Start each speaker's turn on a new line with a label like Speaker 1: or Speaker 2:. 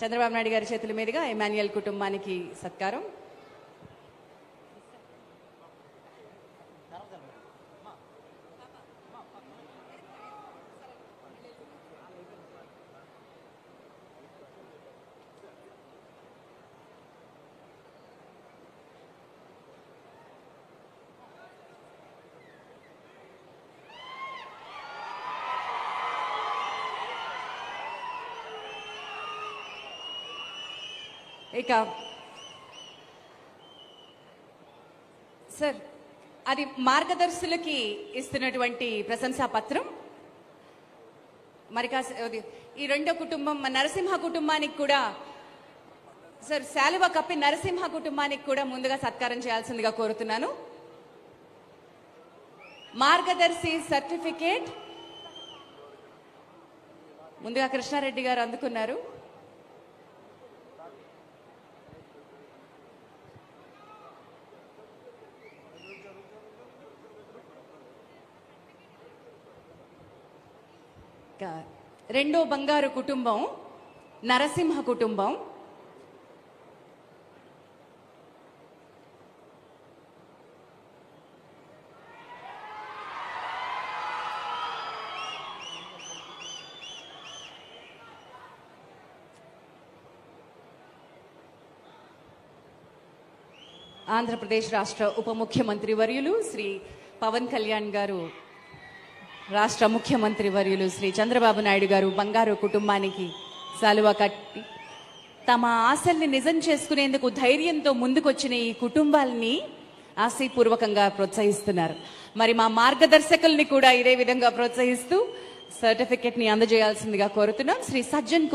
Speaker 1: చంద్రబాబు నాయుడు గారి చేతుల మీదుగా ఎమాన్యుయల్ కుటుంబానికి సత్కారం. ఇక. సార్ అది మార్గదర్శులకి ఇస్తున్నటువంటి ప్రశంసా పత్రం. మరి కాస్త ఈ రెండో కుటుంబం మన నరసింహ కుటుంబానికి కూడా సార్ శాలువ కప్పి నరసింహ కుటుంబానికి కూడా ముందుగా సత్కారం చేయాల్సిందిగా కోరుతున్నాను. మార్గదర్శి సర్టిఫికేట్. ముందుగా కృష్ణారెడ్డి గారు అందుకున్నారు. రెండో బంగారు కుటుంబం నరసింహ కుటుంబం. ఆంధ్రప్రదేశ్ రాష్ట్ర ఉప ముఖ్యమంత్రి వర్యులు శ్రీ పవన్ కళ్యాణ్ గారు రాష్ట్ర ముఖ్యమంత్రి వర్యులు శ్రీ చంద్రబాబు నాయుడు గారు బంగారు కుటుంబానికి సాలువ కట్టి తమ ఆశల్ని నిజం చేసుకునేందుకు ధైర్యంతో ముందుకొచ్చిన ఈ కుటుంబాలని ఆశీపూర్వకంగా ప్రోత్సహిస్తున్నారు. మరి మా మార్గదర్శకుల్ని కూడా ఇదే విధంగా ప్రోత్సహిస్తూ సర్టిఫికెట్ని అందజేయాల్సిందిగా కోరుతున్నాం. శ్రీ సజ్జన్ కుమార్